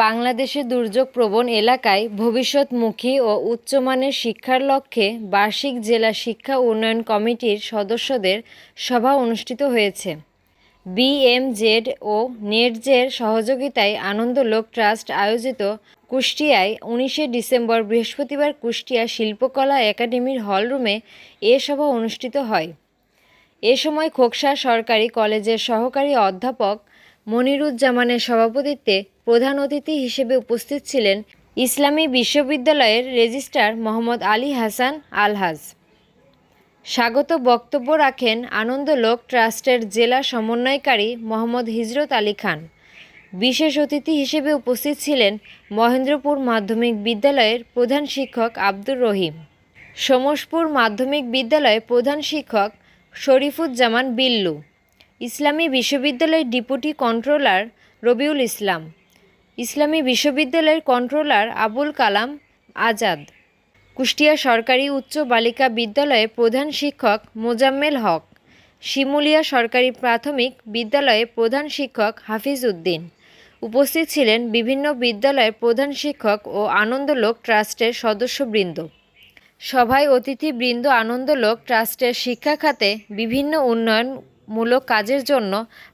বাংলাদেশে দুর্যোগপ্রবণ এলাকায় ভবিষ্যৎমুখী ও উচ্চমানের শিক্ষার লক্ষ্যে বার্ষিক জেলা শিক্ষা উন্নয়ন কমিটির সদস্যদের সভা অনুষ্ঠিত হয়েছে। বিএমজেড ও নেটজের সহযোগিতায় আনন্দলোক ট্রাস্ট আয়োজিত কুষ্টিয়ায় উনিশে ডিসেম্বর বৃহস্পতিবার কুষ্টিয়া শিল্পকলা একাডেমির হলরুমে এ সভা অনুষ্ঠিত হয়। এ সময় খোকসা সরকারি কলেজের সহকারী অধ্যাপক মনিরুজ্জামানের সভাপতিত্বে প্রধান অতিথি হিসেবে উপস্থিত ছিলেন ইসলামী বিশ্ববিদ্যালয়ের রেজিস্ট্রার মোহাম্মদ আলী হাসান আলহাজ। স্বাগত বক্তব্য রাখেন আনন্দলোক ট্রাস্টের জেলা সমন্বয়কারী মোহাম্মদ হিজরত আলী খান। বিশেষ অতিথি হিসেবে উপস্থিত ছিলেন মহেন্দ্রপুর মাধ্যমিক বিদ্যালয়ের প্রধান শিক্ষক আব্দুর রহিম। সমসপুর মাধ্যমিক বিদ্যালয়ের প্রধান শিক্ষক শরীফুজ্জামান বিল্লু। ইসলামী বিশ্ববিদ্যালয়ের ডিপুটি কন্ট্রোলার রবিউল ইসলাম। ইসলামী বিশ্ববিদ্যালয়ের কন্ট্রোলার আবুল কালাম আজাদ। কুষ্টিয়া সরকারি উচ্চ বালিকা বিদ্যালয়ে প্রধান শিক্ষক মোজাম্মেল হক। শিমুলিয়া সরকারি প্রাথমিক বিদ্যালয়ে প্রধান শিক্ষক হাফিজ উদ্দিন। উপস্থিত ছিলেন বিভিন্ন বিদ্যালয়ের প্রধান শিক্ষক ও আনন্দলোক ট্রাস্টের সদস্যবৃন্দ। সভায় অতিথিবৃন্দ আনন্দলোক ট্রাস্টের শিক্ষা খাতে বিভিন্ন উন্নয়নমূলক কাজের জন্য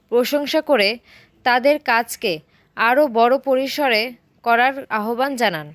প্রশংসা করে তাদের কাজকে আরও বড় পরিসরে করার আহ্বান জানান।